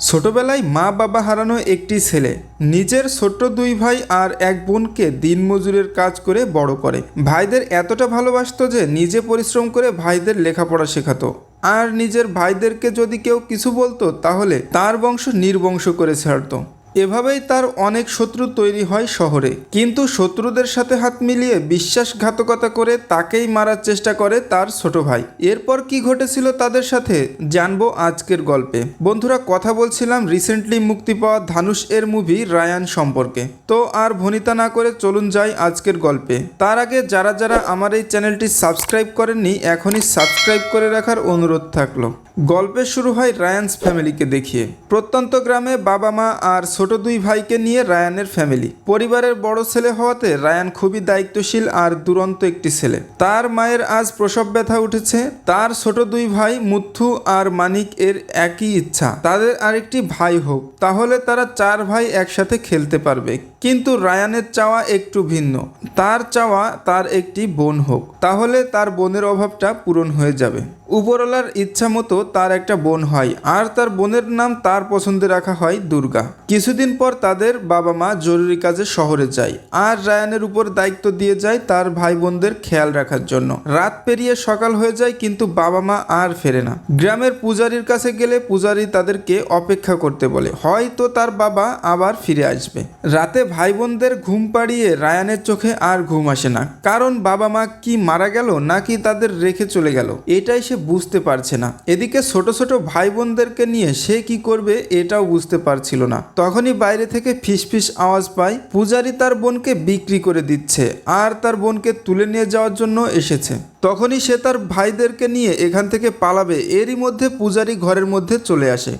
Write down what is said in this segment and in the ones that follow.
ছোটবেলায় মা বাবা হারানো একটি ছেলে নিজের ছোট্ট দুই ভাই আর এক বোনকে দিনমজুরের কাজ করে বড় করে। ভাইদের এতটা ভালোবাসত যে নিজে পরিশ্রম করে ভাইদের লেখাপড়া শেখাতো। আর নিজের ভাইদেরকে যদি কেউ কিছু বলতো তাহলে তার বংশ নির্বংশ করে ছাড়তো। এভাবেই তার অনেক শত্রু তৈরি হয় শহরে। কিন্তু শত্রুদের সাথে হাত মিলিয়ে বিশ্বাসঘাতকতা করে তাকেই মারার চেষ্টা করে তার ছোট ভাই। এরপর কি ঘটেছিল তাদের সাথে? জানব আজকের গল্পে। বন্ধুরা, কথা বলছিলাম রিসেন্টলি মুক্তি পাওয়া ধানুষ এর মুভি রায়ান সম্পর্কে। তো আর ভনিতা না করে চলুন যাই আজকের গল্পে। তার আগে যারা যারা আমার এই চ্যানেলটি সাবস্ক্রাইব করেননি, এখনই সাবস্ক্রাইব করে রাখার অনুরোধ থাকল। গল্পের শুরু হয় রায়ানস ফ্যামিলিকে দেখিয়ে। প্রত্যন্ত গ্রামে বাবা মা আর ছোট দুই ভাইকে নিয়ে রায়ানের ফ্যামিলি। পরিবারের বড় ছেলে হওয়াতে রায়ান খুবই দায়িত্বশীল আর দুরন্ত একটি ছেলে। তার মায়ের আজ প্রসব ব্যথা উঠেছে। তার ছোট দুই ভাই মুথু আর মানিক এর একই ইচ্ছা। তাদের আরেকটি ভাই হোক। তাহলে তারা চার ভাই একসাথে খেলতে পারবে। কিন্তু রায়ানের চাওয়া একটু ভিন্ন। তার চাওয়া তার একটি বোন হোক, তাহলে তার বোনের অভাবটা পূরণ হয়ে যাবে। উপরওয়ালার ইচ্ছা মতো তার একটা বোন হয়, আর তার বোনের নাম তার পছন্দে রাখা হয় দুর্গা। কিছুদিন পর তাদের বাবা মা জরুরি কাজে শহরে যায়, আর রায়ানের উপর দায়িত্ব দিয়ে যায় তার ভাই বোনদের খেয়াল রাখার জন্য। রাত পেরিয়ে সকাল হয়ে যায়, কিন্তু বাবা মা আর ফেরে না। গ্রামের পূজারীর কাছে গেলে পূজারী তাদেরকে অপেক্ষা করতে বলে, হয়তো তার বাবা আবার ফিরে আসবে। রাতে ভাই বোনদের ঘুম পাড়িয়ে রায়ানের চোখে আর ঘুম আসে না। কারণ বাবা মা কি মারা গেল নাকি তাদের রেখে চলে গেল, এটাই সে বুঝতে পারছে না। এদিকে ছোট ছোট ভাই বোনদেরকে নিয়ে সে কি করবে এটাও বুঝতে পারছিল না। তখনই বাইরে থেকে ফিসফিস আওয়াজ পায়, পূজারি তার বোনকে বিক্রি করে দিচ্ছে আর তার বোনকে তুলে নিয়ে যাওয়ার জন্য এসেছে। তখনই সে তার ভাইদেরকে নিয়ে এখান থেকে পালাবে, এরই মধ্যে পূজারি ঘরের মধ্যে চলে আসে।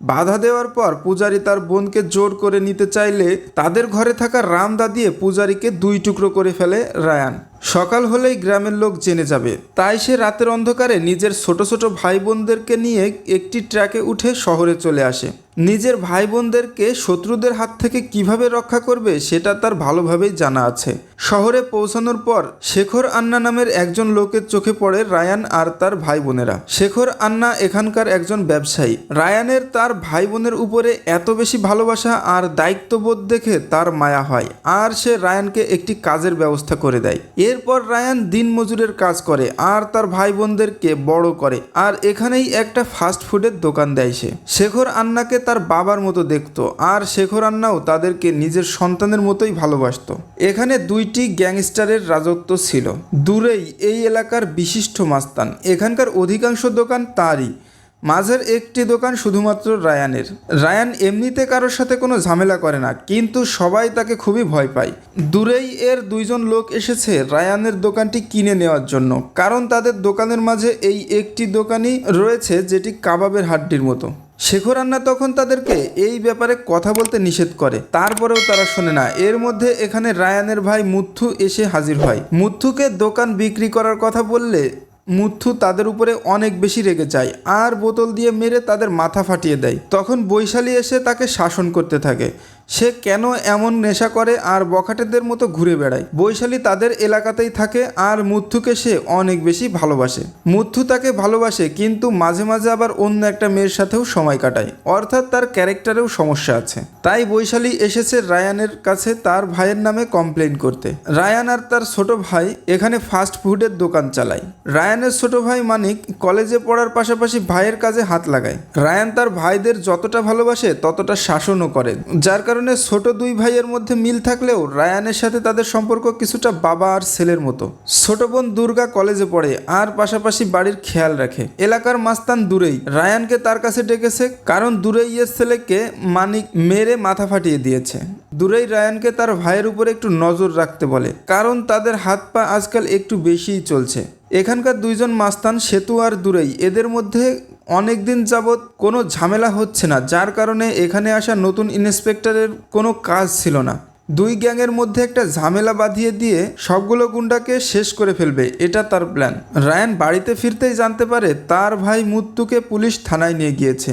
বাধা দেওয়ার পর পূজারি তার বোনকে জোর করে নিতে চাইলে তাদের ঘরে থাকা রামদা দিয়ে পূজারিকে দুই টুকরো করে ফেলে রায়ান। সকাল হলেই গ্রামের লোক জেনে যাবে। তাই সে রাতের অন্ধকারে নিজের ছোট ছোট ভাই বোনদেরকে নিয়ে একটি ট্র্যাকে উঠে শহরে চলে আসে। নিজের ভাই বোনদেরকে শত্রুদের হাত থেকে কীভাবে রক্ষা করবে সেটা তার ভালোভাবেই জানা আছে। শহরে পৌঁছানোর পর শেখর আন্না নামের একজন লোকের চোখে পড়ে রায়ান আর তার ভাই বোনেরা শেখর আন্না এখানকার একজন ব্যবসায়ী। রায়ানের তার ভাই বোনের উপরে এত বেশি ভালোবাসা আর দায়িত্ববোধ দেখে তার মায়া হয় আর সে রায়ানকে একটি কাজের ব্যবস্থা করে দেয়। এরপর রায়ান দিন মজুরের কাজ করে আর তার ভাই বোনদেরকে বড় করে। আর এখানেই একটা ফাস্ট ফুডের দোকান দেয় সে। শেখর আন্নাকে তার বাবার মতো দেখতো, আর শেখর আন্নাও তাদেরকে নিজের সন্তানের মতোই ভালোবাসতো। এখানে দুইটি গ্যাংস্টারের রাজত্ব ছিল। দূরেই এই এলাকার বিশিষ্ট মাস্তান। এখানকার অধিকাংশ দোকান তারই। মাঝের একটি দোকান শুধুমাত্র রায়ানের। রায়ান এমনিতে কারোর সাথে কোনো ঝামেলা করে না, কিন্তু সবাই তাকে খুবই ভয় পায়। দূরেই এর দুইজন লোক এসেছে রায়ানের দোকানটি কিনে নেওয়ার জন্য, কারণ তাদের দোকানের মাঝে এই একটি দোকানই রয়েছে যেটি কাবাবের হাড্ডির মতো। শেখর আন্না তখন তাদেরকে এই ব্যাপারে কথা বলতে নিষেধ করে। তারপরেও তারা শোনে না। এর মধ্যে এখানে রায়ানের ভাই মুথু এসে হাজির হয়। মুথুকে দোকান বিক্রি করার কথা বললে মুথু তাদের উপরে অনেক বেশি রেগে যায় আর বোতল দিয়ে মেরে তাদের মাথা ফাটিয়ে দেয়। তখন বৈশালী এসে তাকে শাসন করতে থাকে। সে কেন এমন নেশা করে আর বখাটেদের মতো ঘুরে বেড়ায়? বৈশালী তাদের এলাকাতেই থাকে আর মুথুকে সে অনেক বেশি ভালোবাসে। মুথু তাকে ভালোবাসে কিন্তু মাঝে মাঝে আবার অন্য একটা মেয়ের সাথেও সময় কাটায়। অর্থাৎ তার ক্যারেক্টারেও সমস্যা আছে। তাই বৈশালী এসেছে রায়ানের কাছে তার ভাইয়ের নামে কমপ্লেন করতে। রায়ান আর তার ছোট ভাই এখানে ফাস্ট ফুডের দোকান চালায়। রায়ানের ছোট ভাই মানিক কলেজে পড়ার পাশাপাশি ভাইয়ের কাজে হাত লাগায়। রায়ান তার ভাইদের যতটা ভালোবাসে ততটা শাসনও করে, যার কারণে ছোট দুই ভাইয়ের মধ্যে মিল থাকলেও রায়ানের সাথে তাদের সম্পর্ক কিছুটা বাবা আর ছেলের মতো। ছোট বোন দুর্গা কলেজে পড়ে, আর পাশাপাশি বাড়ির খেয়াল রাখে। এলাকার মাস্তান দূরেই রায়ানকে তার কাছে ডেকেছে, কারণ দূরেই এর ছেলেকে মানিক মেরে মাথা ফাটিয়ে দিয়েছে। দূরেই রায়ানকে তার ভাইয়ের উপরে একটু নজর রাখতে বলে, কারণ তাদের হাত পা আজকাল একটু বেশিই চলছে। এখানকার দুইজন মাস্তান সেতু আর দূরেই, এদের মধ্যে অনেক দিন যাবৎ কোনো ঝামেলা হচ্ছে না, যার কারণে এখানে আসা নতুন ইন্সপেক্টরের কোনো কাজ ছিল না। দুই গ্যাংয়ের মধ্যে একটা ঝামেলা বাঁধিয়ে দিয়ে সবগুলো গুন্ডাকে শেষ করে ফেলবে, এটা তার প্ল্যান। রায়ান বাড়িতে ফিরতেই জানতে পারে তার ভাই মুত্তুকে পুলিশ থানায় নিয়ে গিয়েছে।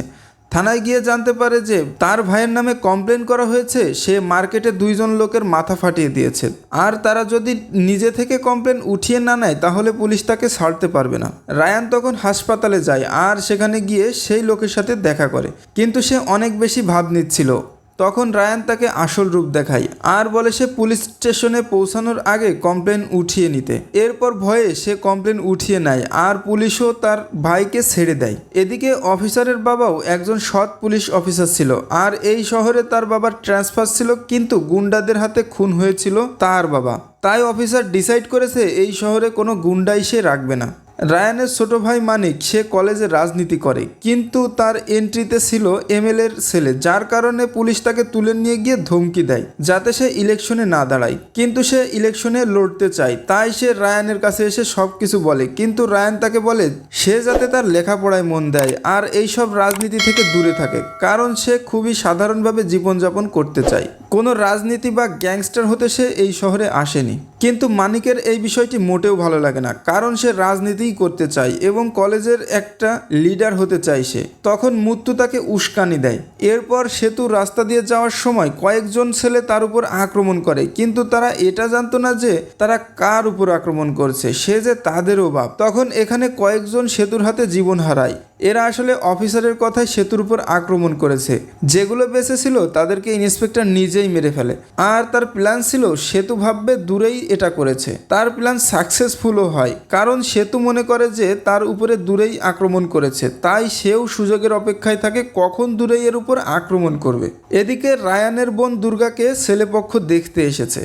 থানায় গিয়ে জানতে পারে যে তার ভাইয়ের নামে কমপ্লেন করা হয়েছে, সে মার্কেটে দুইজন লোকের মাথা ফাটিয়ে দিয়েছে। আর তারা যদি নিজে থেকে কমপ্লেন উঠিয়ে না নেয়, তাহলে পুলিশ তাকে ছাড়তে পারবে না। রায়ান তখন হাসপাতালে যায় আর সেখানে গিয়ে সেই লোকের সাথে দেখা করে। কিন্তু সে অনেক বেশি ভাব নিচ্ছিল। তখন রায়ান তাকে আসল রূপ দেখায়, আর বলে সে পুলিশ স্টেশনে পৌঁছানোর আগে কমপ্লেন উঠিয়ে নিতে। এরপর ভয়ে সে কমপ্লেন উঠিয়ে নেয়, আর পুলিশও তার ভাইকে ছেড়ে দেয়। এদিকে অফিসারের বাবাও একজন সৎ পুলিশ অফিসার ছিল, আর এই শহরে তার বাবার ট্রান্সফার ছিল, কিন্তু গুন্ডাদের হাতে খুন হয়েছিল তার বাবা। তাই অফিসার ডিসাইড করেছে, এই শহরে কোনো গুন্ডাই সে রাখবে না। রায়ানের ছোট ভাই মানিক সে কলেজে রাজনীতি করে, কিন্তু তার এন্ট্রিতে ছিল এমএলএর ছেলে, যার কারণে পুলিশ তাকে তুলে নিয়ে গিয়ে ধমকি দেয়, যাতে সে ইলেকশনে না দাঁড়ায়। কিন্তু সে ইলেকশনে লড়তে চায়, তাই সে রায়ানের কাছে এসে সব কিছু বলে, কিন্তু রায়ান তাকে বলে, সে যাতে তার লেখাপড়ায় মন দেয় আর এই সব রাজনীতি থেকে দূরে থাকে, কারণ সে খুবই সাধারণভাবে জীবনযাপন করতে চায়। কোনো রাজনীতি বা গ্যাংস্টার হতে সে এই শহরে আসেনি। কিন্তু মানিকের এই বিষয়টি মোটেও ভালো লাগে না, কারণ সে রাজনীতিই করতে চায় এবং কলেজের একটা লিডার হতে চায় সে। তখন মুত্তু তাকে উস্কানি দেয়। এরপর সেতু রাস্তা দিয়ে যাওয়ার সময় কয়েকজন ছেলে তার উপর আক্রমণ করে, কিন্তু তারা এটা জানতো না যে তারা কার উপর আক্রমণ করছে, সে যে তাদেরও বাপ। তখন এখানে কয়েকজন সেতুর হাতে জীবন হারায়। এরা আসলে অফিসারের কথায় সেতুর উপর আক্রমণ করেছে। যেগুলো বেঁচে ছিল তাদেরকে ইন্সপেক্টর নিজেই মেরে ফেলে। আর তার প্ল্যান ছিল সেতু ভাববে দূরেই এটা করেছে। তার প্ল্যান সাকসেসফুলও হয়, কারণ সেতু মনে করে যে তার উপরে দূরেই আক্রমণ করেছে। তাই সেও সুযোগের অপেক্ষায় থাকে কখন দূরেই এর উপর আক্রমণ করবে। এদিকে রায়ানের বোন দুর্গাকে ছেলেপক্ষ দেখতে এসেছে।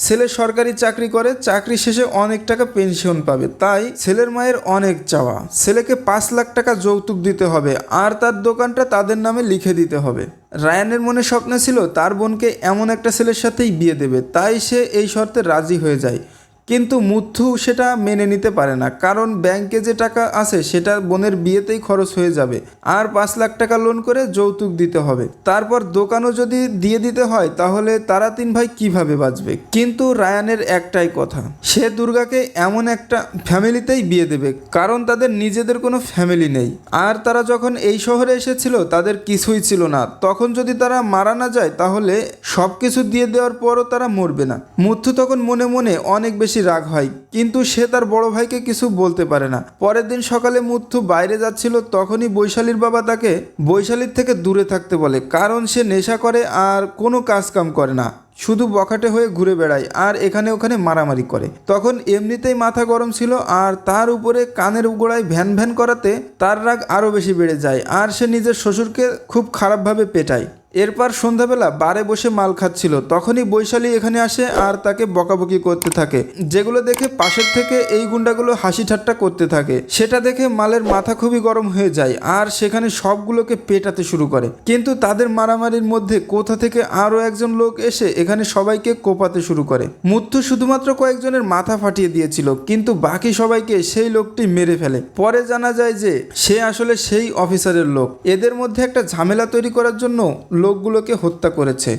ছেলে সরকারি চাকরি করে, চাকরি শেষে অনেক টাকা পেনশন পাবে। তাই ছেলের মায়ের অনেক চাওয়া। ছেলেকে পাঁচ লাখ টাকা যৌতুক দিতে হবে আর তার দোকানটা তাদের নামে লিখে দিতে হবে। রায়ানের মনে স্বপ্ন ছিল, তার বোনকে এমন একটা ছেলের সাথেই বিয়ে দেবে। তাই সে এই শর্তে রাজি হয়ে যায়। কিন্তু মুথু সেটা মেনে নিতে পারে না, কারণ ব্যাংকে যে টাকা আছে সেটা বোনের বিয়েতেই খরচ হয়ে যাবে আর পাঁচ লাখ টাকা লোন করে যৌতুক দিতে হবে। তারপর দোকানও যদি দিয়ে দিতে হয়, তাহলে তারা তিন ভাই কীভাবে বাঁচবে? কিন্তু রায়ানের একটাই কথা, সে দুর্গাকে এমন একটা ফ্যামিলিতেই বিয়ে দেবে, কারণ তাদের নিজেদের কোনো ফ্যামিলি নেই। আর তারা যখন এই শহরে এসেছিল, তাদের কিছুই ছিল না। তখন যদি তারা মারা না যায়, তাহলে সব কিছু দিয়ে দেওয়ার পরও তারা মরবে না। মুথু তখন মনে মনে অনেক বেশি রাগ হয়, কিন্তু সে তার বড় ভাইকে কিছু বলতে পারে না। পরের দিন সকালে মুথু বাইরে যাচ্ছিল, তখনই বৈশালীর বাবা তাকে বৈশালীর থেকে দূরে থাকতে বলে, কারণ সে নেশা করে আর কোনো কাজ কাম করে না। শুধু বখাটে হয়ে ঘুরে বেড়ায় আর এখানে ওখানে মারামারি করে। তখন এমনিতেই মাথা গরম ছিল আর তার উপরে কানের গোড়ায় ভ্যান ভ্যান করাতে তার রাগ আরও বেশি বেড়ে যায় আর সে নিজের শ্বশুরকে খুব খারাপভাবে পেটায়। এরপর সন্ধ্যাবেলা বারে বসে মাল খাচ্ছিল। তখনই বৈশালী এখানে আসে আর তাকে বকাবকি করতে থাকে। যেগুলো দেখে পাশের থেকে এই গুন্ডাগুলো হাসি ঠাট্টা করতে থাকে। সেটা দেখে মালের মাথা খুবই গরম হয়ে যায় আর সেখানে সবগুলোকে পেটাতে শুরু করে। কিন্তু তাদের মারামারির মধ্যে কোথা থেকে আরও একজন লোক এসে এখানে সবাইকে কোপাতে শুরু করে। মুত্তু শুধুমাত্র কয়েকজনের মাথা ফাটিয়ে দিয়েছিল, কিন্তু বাকি সবাইকে সেই লোকটি মেরে ফেলে। পরে জানা যায় যে সে আসলে সেই অফিসারের লোক। এদের মধ্যে একটা ঝামেলা তৈরি করার জন্য লোকগুলোকে হত্যা করেছে।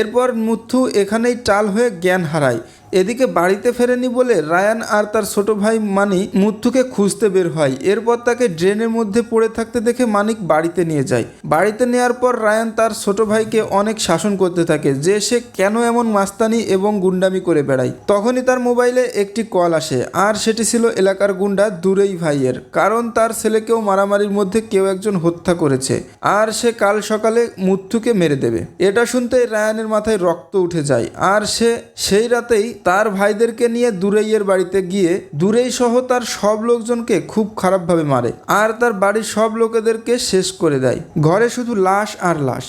এরপর মুথু এখানেই টাল হয়ে জ্ঞান হারায়। এদিকে বাড়িতে ফেরেনি বলে রায়ান আর তার ছোট ভাই মানিক মুথুকে খুঁজতে বের হয়। এরপর তাকে ড্রেনের মধ্যে পড়ে থাকতে দেখে মানিক বাড়িতে নিয়ে যায়। বাড়িতে নেওয়ার পর রায়ান তার ছোট ভাইকে অনেক শাসন করতে থাকে, যে সে কেন এমন মাস্তানি এবং গুন্ডামি করে বেড়ায়। তখনই তার মোবাইলে একটি কল আসে, আর সেটি ছিল এলাকার গুন্ডা দূরেই ভাইয়ের, কারণ তার ছেলেকেও মারামারির মধ্যে কেউ একজন হত্যা করেছে, আর সে কাল সকালে মুথুকে মেরে দেবে। এটা শুনতে রায়ানের মাথায় রক্ত উঠে যায়, আর সে সেই রাতেই তার ভাইদেরকে নিয়ে দুরেইয়ের বাড়িতে গিয়ে দুরেই সহ তার সব লোকজনকে খুব খারাপভাবে মারে আর তার বাড়ির সব লোকেদেরকে শেষ করে দেয়। ঘরে শুধু লাশ আর লাশ।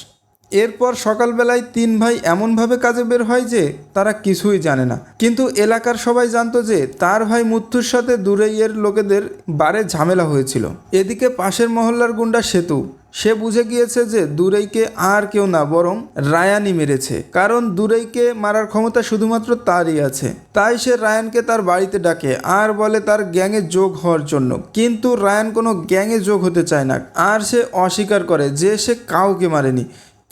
এরপর সকালবেলায় তিন ভাই এমনভাবে কাজে বের হয় যে তারা কিছুই জানে না। কিন্তু এলাকার সবাই জানতো যে তার ভাই মুত্তুর সাথে দুরেইয়ের লোকেদের বারে ঝামেলা হয়েছিল। এদিকে পাশের মহল্লার গুন্ডা সেতু সে বুঝে গিয়েছে যে দুরেইকে আর কেউ না, বরং রায়ানই মেরেছে। কারণ দুরেইকে মারার ক্ষমতা শুধুমাত্র তারই আছে। তাই সে রায়ানকে তার বাড়িতে ডাকে আর বলে তার গ্যাংয়ে যোগ হওয়ার জন্য। কিন্তু রায়ান কোনো গ্যাংয়ে যোগ হতে চায় না। আর সে অস্বীকার করে যে সে কাউকে মারেনি।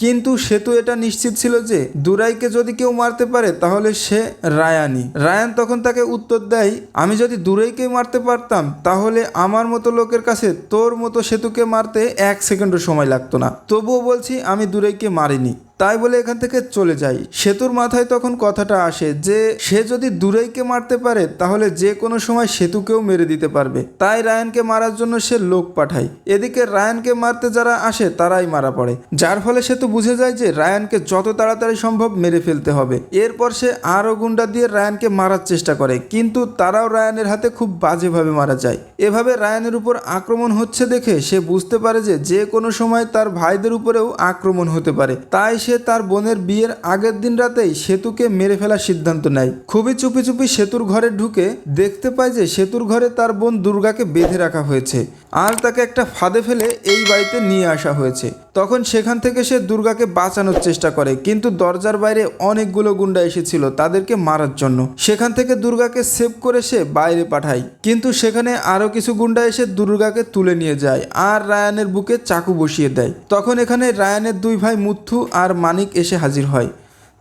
কিন্তু সে তো এটা নিশ্চিত ছিল যে দুরাইকে যদি কেউ মারতে পারে, তাহলে সে রায়ানি। রায়ান তখন তাকে উত্তর দেয়, আমি যদি দুরাইকে মারতে পারতাম, তাহলে আমার মতো লোকের কাছে তোর মতো সেতুকে মারতে এক সেকেন্ডও সময় লাগতো না। তবুও বলছি, আমি দুরাইকে মারিনি। তাই বলে এখান থেকে চলে যাই। সেতুর মাথায় তখন কথাটা আসে যে, সে যদি দূরেইকে মারতে পারে, তাহলে যে কোনো সময় সেতুকেও মেরে দিতে পারবে। তাই রায়ানকে মারার জন্য সে লোক পাঠায়। এদিকে রায়ানকে মারতে যারা আসে, তারাই মারা পড়ে। যার ফলে সেতু বুঝে যায় যে, রায়ানকে যত তাড়াতাড়ি সম্ভব মেরে ফেলতে হবে। এরপর সে আরও গুন্ডা দিয়ে রায়ানকে মারার চেষ্টা করে। কিন্তু তারাও রায়ানের হাতে খুব বাজেভাবে মারা যায়। এভাবে রায়ানের উপর আক্রমণ হচ্ছে দেখে সে বুঝতে পারে যে যে কোনো সময় তার ভাইদের উপরেও আক্রমণ হতে পারে। তাই সে তার বোনের বিয়ের আগের দিন রাতেই সেতুকে মেরে ফেলার সিদ্ধান্ত নেয়। খুবই চুপি চুপি সেতুর ঘরে ঢুকে দেখতে পায় যে সেতুর ঘরে তার বোন দুর্গাকে বেঁধে রাখা হয়েছে আর তাকে একটা ফাঁদে ফেলে এই বাড়িতে নিয়ে আসা হয়েছে। তখন সেখান থেকে সে দুর্গাকে বাঁচানোর চেষ্টা করে, কিন্তু দরজার বাইরে অনেকগুলো গুন্ডা এসেছিল তাদেরকে মারার জন্য। সেখান থেকে দুর্গাকে সেভ করে সে বাইরে পাঠায়, কিন্তু সেখানে আরও কিছু গুন্ডা এসে দুর্গাকে তুলে নিয়ে যায় আর রায়ানের বুকে চাকু বসিয়ে দেয়। তখন এখানে রায়ানের দুই ভাই মুথু আর মানিক এসে হাজির হয়।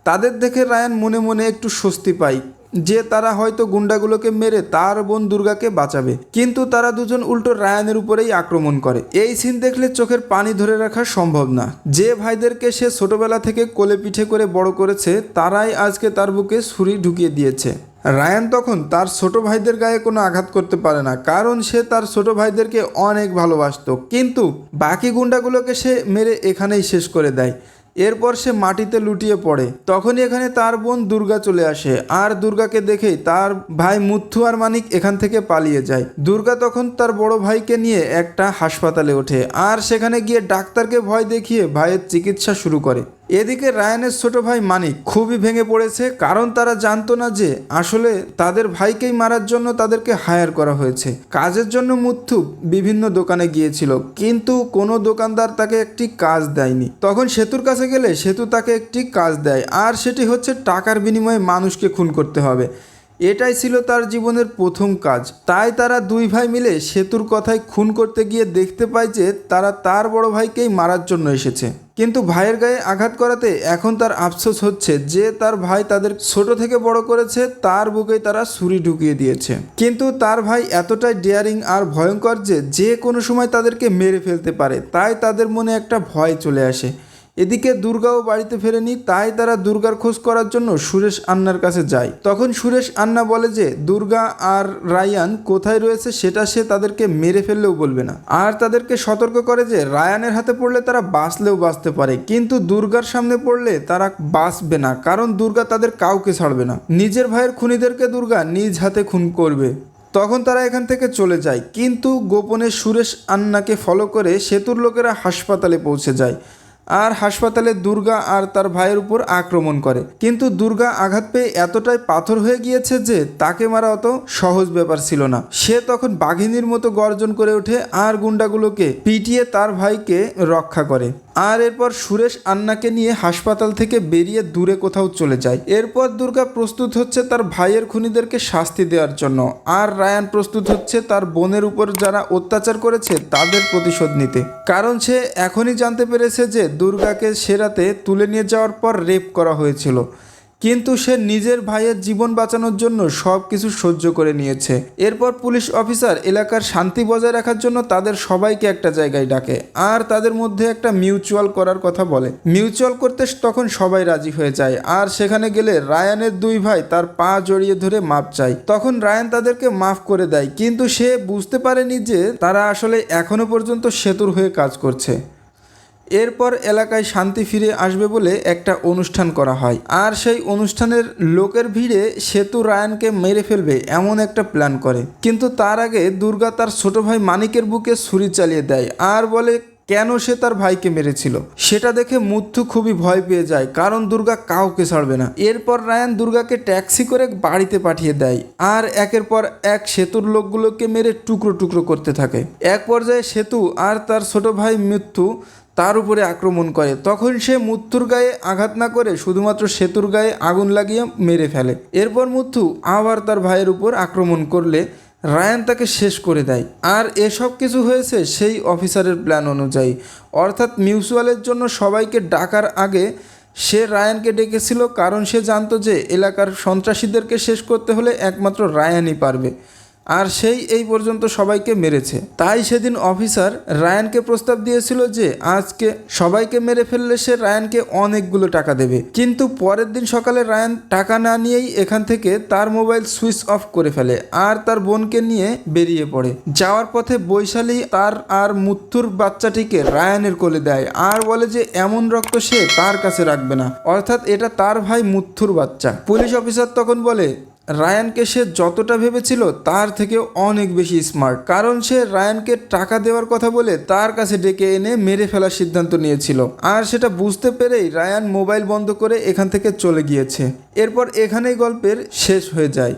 তাদের দেখে রায়ান মনে মনে একটু স্বস্তি পায় যে তারা হয়তো গুন্ডাগুলোকে মেরে তার বোন দুর্গাকে বাঁচাবে। কিন্তু তারা দুজন উল্টো রায়ানের উপরেই আক্রমণ করে। এই সিন দেখলে চোখের পানি ধরে রাখা সম্ভব না। যে ভাইদেরকে সে ছোটবেলা থেকে কোলে পিঠে করে বড় করেছে, তারাই আজকে তার বুকে ছুরি ঢুকিয়ে দিয়েছে। রায়ান তখন তার ছোট ভাইদের গায়ে কোনো আঘাত করতে পারে না, কারণ সে তার ছোট ভাইদেরকে অনেক ভালোবাসতো। কিন্তু বাকি গুন্ডাগুলোকে সে মেরে এখানেই শেষ করে দেয়। এরপর সে মাটিতে লুটিয়ে পড়ে। তখনই এখানে তার বোন দুর্গা চলে আসে। আর দুর্গাকে দেখেই তার ভাই মুথু আর মানিক এখান থেকে পালিয়ে যায়। দুর্গা তখন তার বড় ভাইকে নিয়ে একটা হাসপাতালে ওঠে। আর সেখানে গিয়ে ডাক্তারকে ভয় দেখিয়ে ভাইয়ের চিকিৎসা শুরু করে। এদিকে রায়ানের ছোট ভাই মানিক খুবই ভেঙে পড়েছে, কারণ তারা জানতো না যে আসলে তাদের ভাইকেই মারার জন্য তাদেরকে হায়ার করা হয়েছে। কাজের জন্য মুথু বিভিন্ন দোকানে গিয়েছিল, কিন্তু কোনো দোকানদার তাকে একটি কাজ দেয়নি। তখন সেতুর কাছে গেলে সেতু তাকে একটি কাজ দেয়, আর সেটি হচ্ছে টাকার বিনিময়ে মানুষকে খুন করতে হবে। এটাই ছিল তার জীবনের প্রথম কাজ। তাই তারা দুই ভাই মিলে সেতুর কথায় খুন করতে গিয়ে দেখতে পায় যে তারা তার বড় ভাইকেই মারার জন্য এসেছে। কিন্তু ভাইয়ের গায়ে আঘাত করাতে এখন তার আফসোস হচ্ছে যে তার ভাই তাদের ছোট থেকে বড় করেছে, তার বুকেই তারা ছুরি ঢুকিয়ে দিয়েছে। কিন্তু তার ভাই এতটাই ডেয়ারিং আর ভয়ঙ্কর যে যে কোনো সময় তাদেরকে মেরে ফেলতে পারে, তাই তাদের মনে একটা ভয় চলে আসে। এদিকে দুর্গাও বাড়িতে ফেরেনি, তাই তারা দুর্গার খোঁজ করার জন্য সুরেশ আন্নার কাছে যায়। তখন সুরেশ আন্না বলে যে, দুর্গা আর রায়ান কোথায় রয়েছে সেটা সে তাদেরকে মেরে ফেললেও বলবে না। আর তাদেরকে সতর্ক করে যে, রায়ানের হাতে পড়লে তারা বাঁচলেও বাঁচতে পারে, কিন্তু দুর্গার সামনে পড়লে তারা বাঁচবে না, কারণ দুর্গা তাদের কাউকে ছাড়বে না। নিজের ভাইয়ের খুনিদেরকে দুর্গা নিজ হাতে খুন করবে। তখন তারা এখান থেকে চলে যায়, কিন্তু গোপনে সুরেশ আন্নাকে ফলো করে সেতুর লোকেরা হাসপাতালে পৌঁছে যায়। আর হাসপাতালে দুর্গা আর তার ভাইয়ের উপর আক্রমণ করে। কিন্তু দুর্গা আঘাত পেয়ে এতটাই পাথর হয়ে গিয়েছে যে তাকে মারা অত সহজ ব্যাপার ছিল না। সে তখন বাঘিনীর মতো গর্জন করে ওঠে আর গুন্ডাগুলোকে পিটিয়ে তার ভাইকে রক্ষা করে। আর এরপর সুরেশ আন্নাকে নিয়ে হাসপাতাল থেকে বেরিয়ে দূরে কোথাও চলে যায়। এরপর দুর্গা প্রস্তুত হচ্ছে তার ভাইয়ের খুনিদেরকে শাস্তি দেওয়ার জন্য। আর রায়ান প্রস্তুত হচ্ছে তার বোনের উপর যারা অত্যাচার করেছে তাদের প্রতিশোধ নিতে। কারণ সে এখনই জানতে পেরেছে যে দুর্গাকে সেরাতে তুলে নিয়ে যাওয়ার পর রেপ করা হয়েছিল। কিন্তু সে নিজের ভাইয়ের জীবন বাঁচানোর জন্য সব কিছু সহ্য করে নিয়েছে। এরপর পুলিশ অফিসার এলাকার শান্তি বজায় রাখার জন্য তাদের সবাইকে একটা জায়গায় ডাকে আর তাদের মধ্যে একটা মিউচুয়াল করার কথা বলে। মিউচুয়াল করতে তখন সবাই রাজি হয়ে যায় আর সেখানে গেলে রায়ানের দুই ভাই তার পা জড়িয়ে ধরে মাপ চায়। তখন রায়ান তাদেরকে মাফ করে দেয়, কিন্তু সে বুঝতে পারেনি যে তারা আসলে এখনও পর্যন্ত সেতুর হয়ে কাজ করছে। এরপর এলাকায় শান্তি ফিরে আসবে বলে একটা অনুষ্ঠান করা হয়। আর সেই অনুষ্ঠানের লোকের ভিড়ে সেতু রায়ানকে মেরে ফেলবে এমন একটা প্ল্যান করে। কিন্তু তার আগে দুর্গা তার ছোট ভাই মানিকের বুকে ছুরি চালিয়ে দেয় আর বলে, কেন সে তার ভাইকে মেরেছিল? সেটা দেখে মুথু খুবই ভয় পেয়ে যায়, কারণ দুর্গা কাউকে ছাড়বে না। এরপর রায়ান দুর্গাকে ট্যাক্সি করে বাড়িতে পাঠিয়ে দেয় আর একের পর এক সেতুর লোকগুলোকে মেরে টুকরো টুকরো করতে থাকে। এক পর্যায়ে সেতু আর তার ছোট ভাই মৃত্যু তার উপরে আক্রমণ করে। তখন সে মুত্তুর গায়ে আঘাত না করে শুধুমাত্র সেতুর গায়ে আগুন লাগিয়ে মেরে ফেলে। এরপর মুত্তু আবার তার ভাইয়ের উপর আক্রমণ করলে রায়ান তাকে শেষ করে দেয়। আর এসব কিছু হয়েছে সেই অফিসারের প্ল্যান অনুযায়ী। অর্থাৎ মিউচুয়ালের জন্য সবাইকে ডাকার আগে সে রায়ানকে ডেকেছিল, কারণ সে জানতো যে এলাকার সন্ত্রাসীদেরকে শেষ করতে হলে একমাত্র রায়ানই পারবে। আর সেই এই পর্যন্ত সবাইকে মেরেছে। তাই সেদিন অফিসার রায়ানকে প্রস্তাব দিয়েছিল যে, আজকে সবাইকে মেরে ফেললে সে রায়ানকে অনেকগুলো টাকা দেবে। কিন্তু পরের দিন সকালে রায়ান টাকা না নিয়েই এখান থেকে তার মোবাইল সুইচ অফ করে ফেলে আর তার বোনকে নিয়ে বেরিয়ে পড়ে। যাওয়ার পথে বৈশালী তার আর মুত্থুর বাচ্চাটিকে রায়ানের কোলে দেয় আর বলে যে, এমন রক্ত সে তার কাছে রাখবে না। অর্থাৎ এটা তার ভাই মুত্থুর বাচ্চা। পুলিশ অফিসার তখন বলে রায়ানকে সে যতটা ভেবেছিল তার থেকে অনেক বেশি স্মার্ট কারণ সে রায়ানকে টাকা দেওয়ার কথা বলে তার কাছে ডেকে এনে মেরে ফেলার সিদ্ধান্ত নিয়েছিল। আর সেটা বুঝতে পেরেই রায়ান মোবাইল বন্ধ করে এখান থেকে চলে গিয়েছে। এরপর এখানেই গল্পের শেষ হয়ে যায়।